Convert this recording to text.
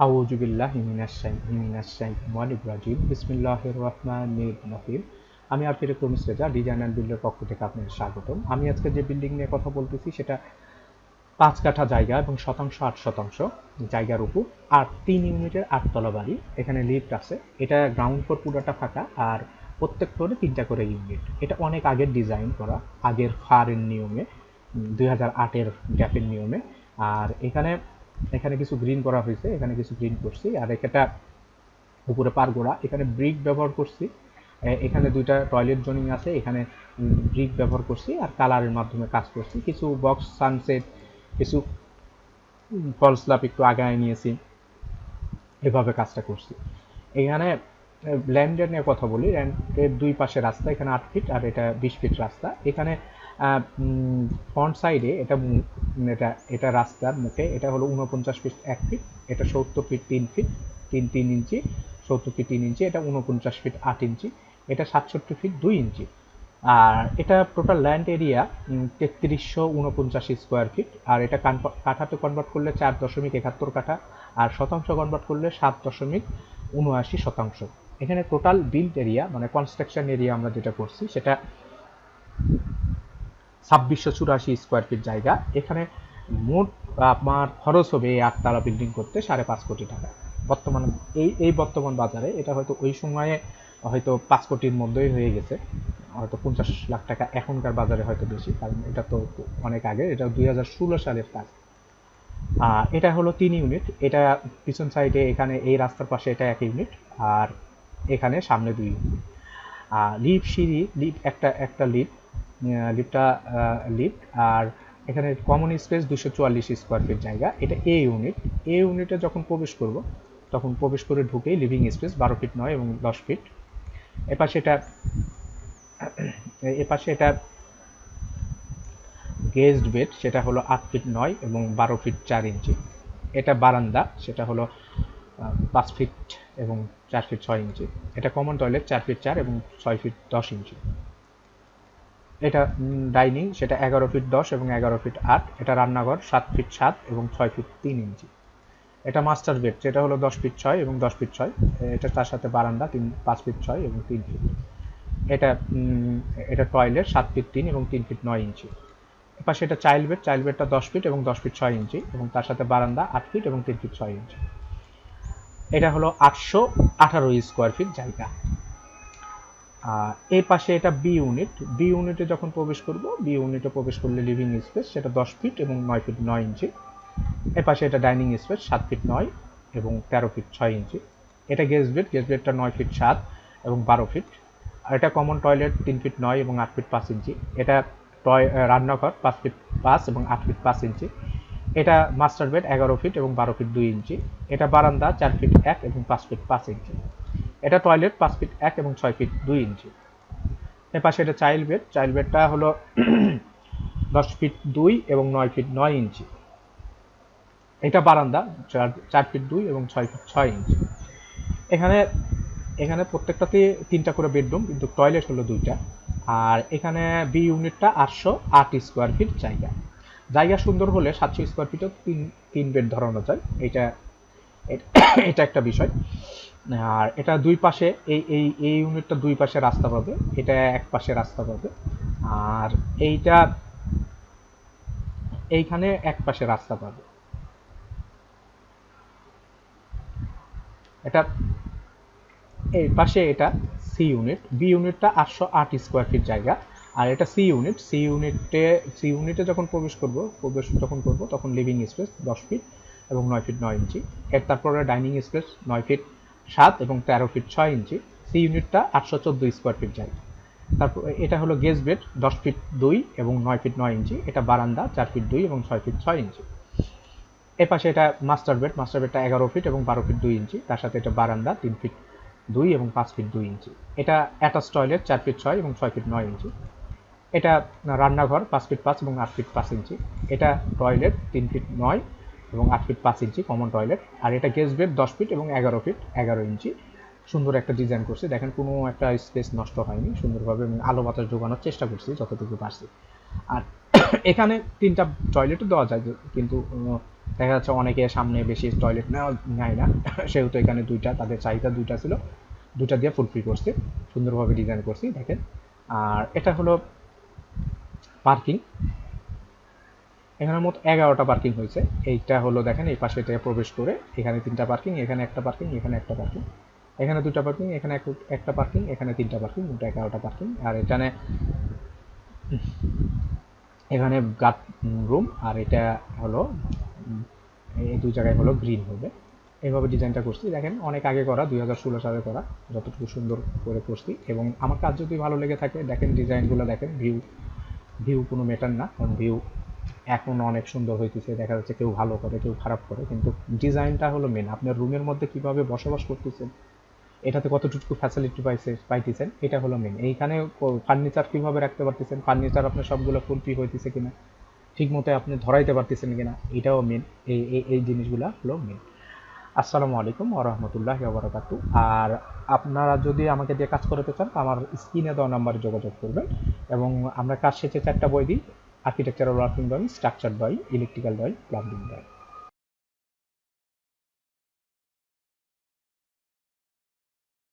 রহিম। আমি আরফির promise Reza design and বিল্ডের পক্ষ থেকে আপনাদের স্বাগতম। আমি আজকে যে বিল্ডিং নিয়ে কথা বলতেছি, সেটা পাঁচ কাঠা জায়গা এবং শতাংশ আট শতাংশ জায়গার উপর, আর তিন ইউনিটের আটতলা বাড়ি। এখানে লিফট আছে। এটা গ্রাউন্ড ফ্লোর পুরোটা ফাঁকা, আর প্রত্যেক ফ্লোরে তিনটা করে ইউনিট। এটা অনেক আগের ডিজাইন করা, আগের ফারের নিয়মে দুই হাজার আটের গ্যাপের নিয়মে। আর এখানে এখানে কিছু গ্রিন করা হয়েছে, এখানে কিছু গ্রিন করছি। আর এটা উপরে পার পারগোড়া এখানে ব্রিক ব্যবহার করছি। এখানে দুইটা টয়লেট জোনিং আছে, এখানে ব্রিক ব্যবহার করছি আর কালারের মাধ্যমে কাজ করছি। কিছু বক্স সানসেট কিছু ফল স্ল্যাপ একটু আগায় নিয়েছি, এভাবে কাজটা করছি। এখানে ল্যান্ডের নিয়ে কথা বলি। ল্যান্ডের দুই পাশে রাস্তা, এখানে আট ফিট আর এটা বিশ ফিট রাস্তা। এখানে ফ্রন্ট সাইডে এটা এটা এটা রাস্তার মুখে, এটা হলো উনপঞ্চাশ ফিট এক ফিট এটা সত্তর ফিট তিন ফিট তিন তিন ইঞ্চি, সত্তর ফিট তিন ইঞ্চি, এটা উনপঞ্চাশ ফিট আট ইঞ্চি, এটা সাতষট্টি ফিট দুই ইঞ্চি। আর এটা টোটাল ল্যান্ড এরিয়া তেত্রিশশো উনপঞ্চাশ স্কোয়ার ফিট আর এটা কাঠাতে কনভার্ট করলে চার দশমিক একাত্তর কাঠা, আর শতাংশ কনভার্ট করলে সাত দশমিক উনআশি শতাংশ। এখানে টোটাল বিল্ড এরিয়া মানে কনস্ট্রাকশন এরিয়া আমরা যেটা করছি, সেটা ছাব্বিশশো চুরাশি স্কোয়ার ফিট জায়গা। এখানে মোট আপনার খরচ হবে এই আটতলা বিল্ডিং করতে সাড়ে পাঁচ কোটি টাকা। বর্তমান, এই এই বর্তমান বাজারে এটা হয়তো ওই সময়ে হয়তো পাঁচ কোটির মধ্যেই হয়ে গেছে। হয়তো পঞ্চাশ লাখ টাকা এখনকার বাজারে হয়তো বেশি, কারণ এটা তো অনেক আগে, এটা দুই হাজার ষোলো সালের কাজ। আর এটা হলো তিন ইউনিট এটা পিছন সাইডে এখানে এই রাস্তার পাশে এটা এক ইউনিট আর এখানে সামনে দুই ইউনিট আর লিফট সিঁড়ি লিফট একটা একটা লিফট লিফটটা লিফট, আর এখানে কমন স্পেস দুশো চুয়াল্লিশ স্কোয়ার ফিট জায়গা। এটা এ ইউনিট এ ইউনিটে যখন প্রবেশ করব, তখন প্রবেশ করে ঢুকেই লিভিং স্পেস বারো ফিট নয় এবং দশ ফিট এপাশে এটা এপাশে এটা গেস্ট বেড সেটা হলো আট ফিট নয় এবং বারো ফিট চার ইঞ্চি। এটা বারান্দা, সেটা হলো পাঁচ ফিট এবং চার ফিট ছয় ইঞ্চি। এটা কমন টয়লেট চার ফিট চার এবং ছয় ফিট দশ ইঞ্চি। এটা ডাইনিং, সেটা এগারো ফিট দশ এবং এগারো ফিট আট। এটা রান্নাঘর, সাত ফিট সাত এবং ছয় ফিট তিন ইঞ্চি। এটা মাস্টার বেড যেটা হলো দশ ফিট ছয় এবং দশ ফিট ছয়। এটা তার সাথে বারান্দা, তিন, পাঁচ ফিট ছয় এবং তিন ফিট। এটা এটা টয়লেট সাত ফিট তিন এবং তিন ফিট নয় ইঞ্চি। এপাশে এটা চাইল্ড বেড চাইল্ড বেডটা দশ ফিট এবং দশ ফিট ছয় ইঞ্চি এবং তার সাথে বারান্দা আট ফিট এবং তিন ফিট ছয় ইঞ্চি। এটা হলো আটশো আঠারো স্কোয়ার ফিট জায়গা। এই পাশে এটা বি ইউনিট বি ইউনিটে যখন প্রবেশ করব বি ইউনিটে প্রবেশ করলে লিভিং স্পেস সেটা দশ ফিট এবং নয় ফিট নয় ইঞ্চি। এ পাশে এটা ডাইনিং স্পেস সাত ফিট নয় এবং তেরো ফিট ছয় ইঞ্চি। এটা গেস্ট বেড গেস্ট বেডটা নয় ফিট সাত এবং বারো ফিট আর এটা কমন টয়লেট তিন ফিট নয় এবং আট ফিট পাঁচ ইঞ্চি। এটা টয় রান্নাঘর, পাঁচ ফিট পাঁচ এবং আট ফিট পাঁচ ইঞ্চি। এটা মাস্টার বেড এগারো ফিট এবং বারো ফিট দুই ইঞ্চি। এটা বারান্দা, চার ফিট এক এবং পাঁচ ফিট পাঁচ ইঞ্চি। এটা টয়লেট পাঁচ ফিট এক এবং ছয় ফিট দুই ইঞ্চি এর। পাশে এটা চাইল্ড বেড চাইল্ড বেডটা হলো দশ ফিট দুই এবং নয় ফিট নয় ইঞ্চি এটা বারান্দা, চার চার ফিট দুই এবং ছয় ফিট ছয় ইঞ্চি এখানে এখানে প্রত্যেকটাতে তিনটা করে বেডরুম কিন্তু টয়লেট হলো দুইটা। আর এখানে বি ইউনিটটা আটশো আট স্কোয়ার ফিট জায়গা। জায়গা সুন্দর হলে সাতশো স্কোয়ার ফিটও তিন তিন বেড ধরানো যায়। এটা এটা- একটা বিষয়। আর এটা দুই পাশে, এই এই এই ইউনিটটা দুই পাশে রাস্তা পাবে, এটা এক পাশে রাস্তা পাবে। আর এইটা এইখানে এক পাশে রাস্তা পাবে। এটা এই পাশে এটা সি ইউনিট বি ইউনিটটা আটশো আট স্কোয়ার ফিট জায়গা। আর এটা সি ইউনিট সি ইউনিটে সি ইউনিটে যখন প্রবেশ করব, প্রবেশ যখন করব, তখন লিভিং স্পেস দশ ফিট এবং নয় ফিট নয় ইঞ্চি। এর তারপরে ডাইনিং স্পেস নয় ফিট সাত এবং তেরো ফিট ছয় ইঞ্চি। সি ইউনিটটা আটশো চোদ্দ স্কোয়ার ফিট যায় তারপর এটা হলো গেস্ট বেড দশ ফিট দুই এবং নয় ফিট নয় ইঞ্চি। এটা বারান্দা, চার ফিট দুই এবং ছয় ফিট ছয় ইঞ্চি। এ পাশে এটা মাস্টার বেড মাস্টার বেডটা এগারো ফিট এবং বারো ফিট দুই ইঞ্চি। তার সাথে এটা বারান্দা, তিন ফিট দুই এবং পাঁচ ফিট দুই ইঞ্চি। এটা অ্যাটাচ টয়লেট চার ফিট ছয় এবং ছয় ফিট নয় ইঞ্চি। এটা রান্নাঘর, পাঁচ ফিট পাঁচ এবং আট ফিট পাঁচ ইঞ্চি। এটা টয়লেট তিন ফিট নয় এবং আট ফিট পাঁচ ইঞ্চি কমন টয়লেট আর এটা গেস্ট বেড দশ ফিট এবং এগারো ফিট এগারো ইঞ্চি। সুন্দর একটা ডিজাইন করছি। দেখেন কোনো একটা স্পেস নষ্ট হয়নি সুন্দরভাবে আমি আলো বাতাস ঢোকানোর চেষ্টা করছি যতটুকু পারছি। আর এখানে তিনটা টয়লেটও দেওয়া যায়, কিন্তু দেখা যাচ্ছে অনেকে সামনে বেশি টয়লেট নেওয়া নেয় না। সেহেতু এখানে দুইটা, তাদের চাহিদা দুইটা ছিল। দুইটা দিয়ে ফুলফিল করছি। সুন্দরভাবে ডিজাইন করছি, দেখেন। আর এটা হলো পার্কিং এখানে মোট এগারোটা পার্কিং হয়েছে। এইটা হলো দেখেন, এই পাশে থেকে প্রবেশ করে এখানে তিনটা পার্কিং এখানে একটা পার্কিং এখানে একটা পার্কিং এখানে দুটা পার্কিং এখানে এক- একটা পার্কিং এখানে তিনটা পার্কিং মোট এগারোটা পার্কিং আর এখানে এখানে গার্ড রুম আর এটা হলো, এই দুই জায়গায় হলো গ্রিন হবে। এইভাবে ডিজাইনটা করছি। দেখেন, অনেক আগে করা, দুই হাজার ষোলো সালে করা, যতটুকু সুন্দর করে করছি। এবং আমার কাজ যদি ভালো লেগে থাকে, দেখেন ডিজাইনগুলো দেখেন ভিউ ভিউ কোনো ম্যাটার না। কারণ ভিউ এখন অনেক সুন্দর হইতেছে, দেখা যাচ্ছে কেউ ভালো করে, কেউ খারাপ করে, কিন্তু ডিজাইনটা হলো মেন আপনার রুমের মধ্যে কীভাবে বসবাস করতেছেন, এটাতে কতটুকু ফ্যাসিলিটি পাইছে পাইতেছেন, এটা হলো মেন এইখানে ফার্নিচার কীভাবে রাখতে পারতেছেন ফার্নিচার আপনার সবগুলো ফুলফি হইতেছে কিনা ঠিক মতো আপনি ধরাইতে পারতেছেন কিনা, এটাও মেন এই এই জিনিসগুলো হলো মেন আসসালামু আলাইকুম ওরহমতুল্লাহ বারাকাতু আর আপনারা যদি আমাকে দিয়ে কাজ করাতে চান, আমার স্ক্রিনে দেওয়া নাম্বারে যোগাযোগ করবেন এবং আমরা কাজ শেষে চারটা বই দিই। architecture architectural working done structured by electrical dye, plumbing dye.